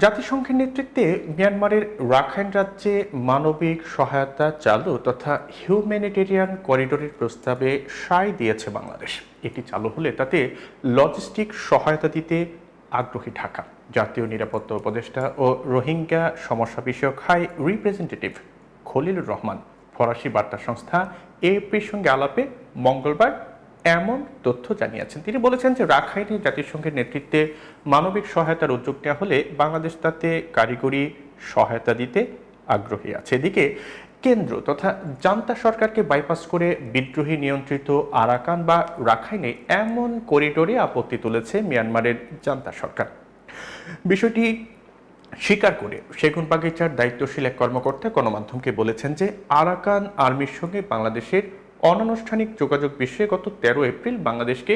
জাতিসংঘের নেতৃত্বে মিয়ানমারের রাখাইন রাজ্যে মানবিক সহায়তা চালু তথা হিউম্যানিটেরিয়ান করিডোরের প্রস্তাবে সায় দিয়েছে বাংলাদেশ। এটি চালু হলে তাতে লজিস্টিক সহায়তা দিতে আগ্রহী ঢাকা। জাতীয় নিরাপত্তা উপদেষ্টা ও রোহিঙ্গা সমস্যা বিষয়ক হাই রিপ্রেজেন্টেটিভ খলিলুর রহমান, ফরাসি বার্তা সংস্থা এএপির সঙ্গে আলাপে মঙ্গলবার এমন তথ্য জানিয়েছেন। তিনি বলেছেন যে রাখাইনে জাতিসংঘের নেতৃত্বে মানবিক সহায়তার উদ্যোগ নেওয়া হলে বাংলাদেশ তাতে কারিগরি সহায়তা দিতে আগ্রহী আছে। এদিকে কেন্দ্র তথা জান্তা সরকারকে বাইপাস করে বিদ্রোহী নিয়ন্ত্রিত আরাকান বা রাখাইনে এমন করিডোরে আপত্তি তুলেছে মিয়ানমারের জান্তা সরকার। বিষয়টি স্বীকার করে সেগুন বাগিচার দায়িত্বশীল এক কর্মকর্তা গণমাধ্যমকে বলেছেন যে আরাকান আর্মির সঙ্গে বাংলাদেশের অনানুষ্ঠানিক যোগাযোগ বিষয়ে গত তেরো এপ্রিল বাংলাদেশকে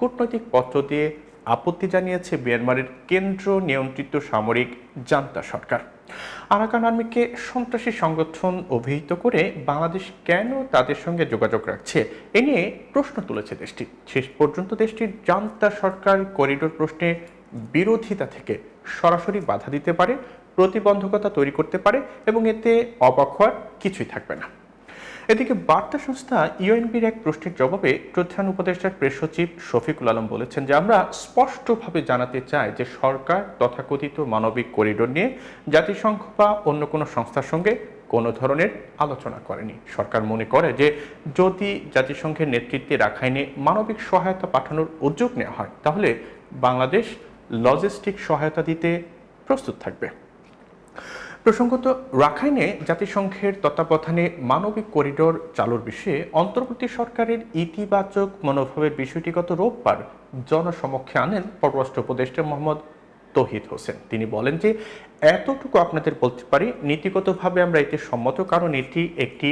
কূটনৈতিক পত্র দিয়ে আপত্তি জানিয়েছে মিয়ানমারের কেন্দ্র নিয়ন্ত্রিত সামরিক জান্তা সরকার। আরাকান আর্মিকে সন্ত্রাসী সংগঠন অভিহিত করে বাংলাদেশ কেন তাদের সঙ্গে যোগাযোগ রাখছে এ নিয়ে প্রশ্ন তুলেছে দেশটি। শেষ পর্যন্ত দেশটির জান্তা সরকার করিডোর প্রশ্নে বিরোধিতা থেকে সরাসরি বাধা দিতে পারে, প্রতিবন্ধকতা তৈরি করতে পারে এবং এতে অবাক হওয়ার কিছুই থাকবে না। এদিকে বার্তা সংস্থা ইউএনবির এক প্রশ্নের জবাবে প্রধান উপদেষ্টার প্রেস সচিব শফিকুল আলম বলেছেন যে আমরা স্পষ্টভাবে জানাতে চাই যে সরকার তথাকথিত মানবিক করিডোর নিয়ে জাতিসংঘ বা অন্য কোনো সংস্থার সঙ্গে কোনো ধরনের আলোচনা করেনি। সরকার মনে করে যে যদি জাতিসংঘের নেতৃত্বে রাখাইনে মানবিক সহায়তা পাঠানোর উদ্যোগ নেওয়া হয়, তাহলে বাংলাদেশ লজিস্টিক সহায়তা দিতে প্রস্তুত থাকবে। প্রসঙ্গত, রাখাইনে জাতিসংঘের তত্ত্বাবধানে মানবিক করিডোর চালুর বিষয়ে অন্তর্বর্তী সরকারের ইতিবাচক মনোভাবের বিষয়টি গত রোববার জনসমক্ষে আনেন পররাষ্ট্র উপদেষ্টা মোহাম্মদ তহিদ হোসেন। তিনি বলেন যে, এতটুকু আপনাদের বলতে পারি, নীতিগতভাবে আমরা এতে সম্মত, কারণ এটি একটি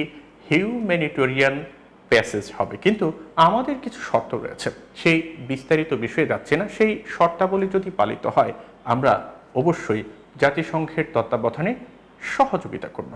হিউম্যানিটেরিয়ান প্যাসেজ হবে। কিন্তু আমাদের কিছু শর্ত রয়েছে। সেই বিস্তারিত বিষয়ে যাচ্ছে না, সেই শর্তাবলী যদি পালিত হয়, আমরা অবশ্যই জাতিসংঘের তত্ত্বাবধানে সহযোগিতা করব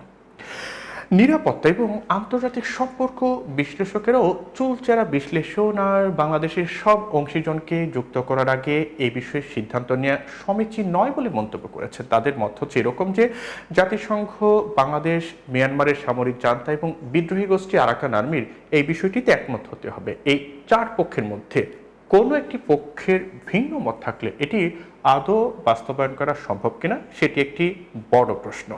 নিরাপত্তা এবং আন্তর্জাতিক সম্পর্ক বিশ্লেষকেরাও চুলচেরা বিশ্লেষণ আর বাংলাদেশের সব অংশীজনকে যুক্ত করার আগে এই বিষয়ে সিদ্ধান্ত নেওয়া সমীচীন নয় বলে মন্তব্য করেছে তাদের মধ্য হচ্ছে এরকম যে জাতিসংঘ, বাংলাদেশ, মিয়ানমারের সামরিক জান্তা এবং বিদ্রোহী গোষ্ঠী আরাকান আর্মির এই বিষয়টিতে একমত হতে হবে। এই চার পক্ষের মধ্যে কোনো একটি পক্ষের ভিন্ন মত থাকলে এটি আদৌ বাস্তবায়ন করা সম্ভব কিনা সেটি একটি বড় প্রশ্ন।